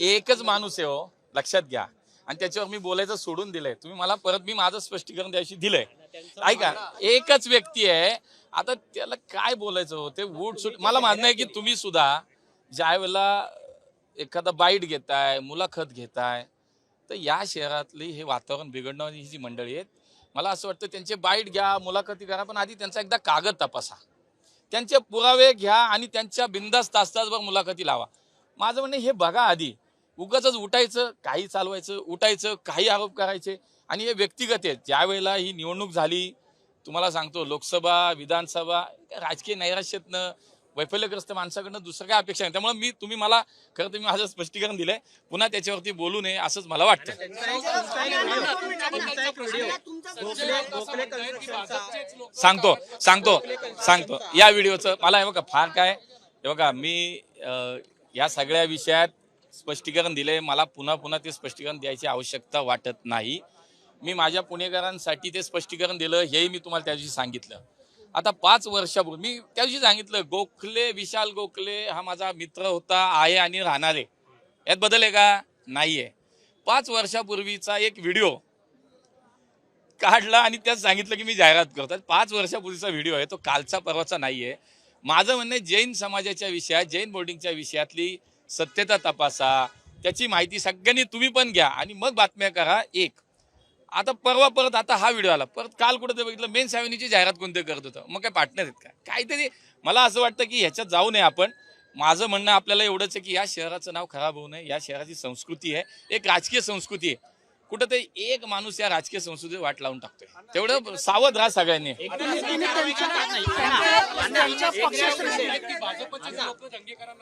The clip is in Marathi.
एकच माणूस आहे हो लक्षात घ्या. आणि त्याच्यावर मी बोलायचं सोडून दिलंय. तुम्ही मला परत मी माझं स्पष्टीकरण द्यायची दिलंय. ऐका एकच व्यक्ती आहे. आता त्याला काय बोलायचं हो ते वूट सुट मला मान्य आहे की तुम्ही सुद्धा ज्या वेळेला एखादा बाईट घेताय मुलाखत घेताय तर या शहरातली हे वातावरण बिघडणं ही जी मंडळी आहेत मला असं वाटतं त्यांचे बाईट घ्या मुलाखती करा पण आधी त्यांचा एकदा कागद तपासा. त्यांचे पुरावे घ्या आणि त्यांच्या बिंदास तास तासभर मुलाखती लावा. माझं म्हणणं हे बघा आधी. उगाच उठायचं काही चालवायचं उठायचं काही आरोप करायचे. आणि हे व्यक्तिगत आहे ज्या वेळेला ही निवडणूक झाली तुम्हाला सांगतो लोकसभा विधानसभा राजकीय नैराश्यातनं वैफल्यग्रस्त माणसाकडनं दुसरं काय अपेक्षा नाही त्यामुळे मी तुम्ही मला खरं तर मी माझं स्पष्टीकरण दिलंय. पुन्हा त्याच्यावरती बोलू नये असंच मला वाटतं. सांगतो सांगतो सांगतो. या व्हिडिओचं मला हे बघा फार काय हे बघा मी अं, या सगळ्या विषयात स्पष्टीकरण दिले मला पुन्हा पुन्हा ते स्पष्टीकरण द्यायची आवश्यकता वाटत नाही. मी माझ्या पुणेकरांसाठी ते स्पष्टीकरण दिलं हेही मी तुम्हाला त्या दिवशी सांगितलं. आता पाच वर्षापूर्वी मी त्या दिवशी सांगितलं गोखले विशाल गोखले हा माझा मित्र होता आहे आणि राहणार. आहे यात बदल आहे का? नाहीये. पाच वर्षापूर्वीचा एक व्हिडिओ काढला आणि त्यात सांगितलं की मी जाहिरात करतो. पाच वर्षापूर्वीचा व्हिडिओ आहे तो कालचा परवाचा नाही आहे माझं म्हणणं जैन समाजाच्या विषयात जैन बोर्डिंगच्या विषयातली सत्यता तपासा त्याची माहिती सगळ्यांनी तुम्ही पण घ्या आणि मग बातम्या करा एक. आता परवा परत आता हा व्हिडिओ आला. परत काल कुठं ते बघितलं मेन सेव्हनीची जाहिरात कोणते करत होतं? मग काय पार्टनर आहेत का? काहीतरी मला असं वाटतं की ह्याच्यात जाऊ नये आपण. माझं म्हणणं आपल्याला एवढंच आहे की या शहराचं नाव खराब होऊ नये. या शहराची संस्कृती आहे. एक राजकीय संस्कृती आहे. कुठं ते एक माणूस या राजकीय संस्कृतीवर वाट लावून टाकतोय. तेवढं सावध राहा सगळ्यांनी.